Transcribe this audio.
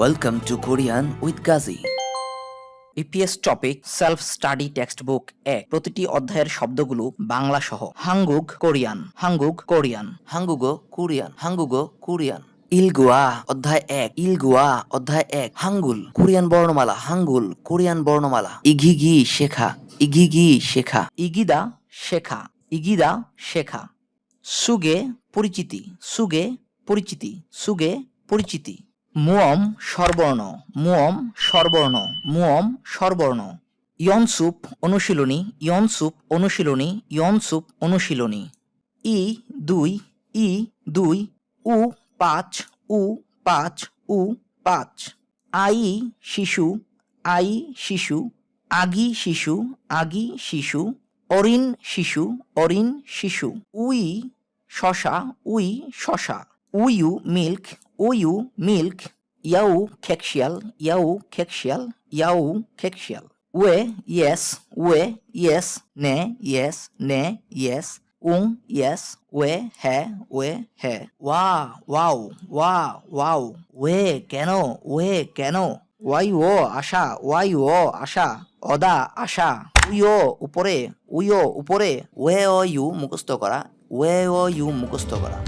Welcome to Korean with Ghazi. EPS topic self study textbook এ প্রতিটি অধ্যায়ের শব্দগুলো বাংলা সহ। হাঙ্গুগ কোরিয়ান হাঙ্গুগ কোরিয়ান। হাঙ্গুগো কোরিয়ান হাঙ্গুগো কোরিয়ান। ইলগুয়া, অধ্যায় এক। ইলগুয়া, অধ্যায় এক। হাঙ্গুল, কোরিয়ান বর্ণমালা। হাঙ্গুল, কোরিয়ান বর্ণমালা। ইঘিগি শেখা। ইঘিগি শেখা। ইগিদা শেখা। ইগিদা শেখা। সুগে পরিচিতি। সুগে পরিচিতি। সুগে পরিচিতি। মুয়ম স্বরবর্ণ মুয়ম স্বরবর্ণ মুয়ম স্বরবর্ণ ইয়নসুপ অনুশীলনী ইয়নসুপ অনুশীলনী ইয়নসুপ অনুশীলনী। ই দুই ই দুই, উ পাঁচ উ পাঁচ উ পাঁচ। আই শিশু আই শিশু, আগি শিশু আগি শিশু, অরিন শিশু অরিন শিশু। উই শশা উই শশা। উইউ মিল্ক উইউ মিল্ক ইয়াউ খেকশিয়াল ইয়াউ খেকশিয়াল ইয়াউ খেকশিয়াল ওয়ে ইয়েস ওয়ে ইয়েস নে ইয়েস নে ইয়েস উং ইয়েস ওয়ে হ্যাঁ ওয়ে হ্যাঁ ওয়া ওয়াও ওয়া ওয়াও ওয়ে কেন ওয়ে কেন ওয়াই ও আশা ওয়াই ও আশা অদা আশা উইও উপরে উইও উপরে ওয়ে ও ইউ মুখস্থ করা ওয়ে ও ইউ মুখস্থ করা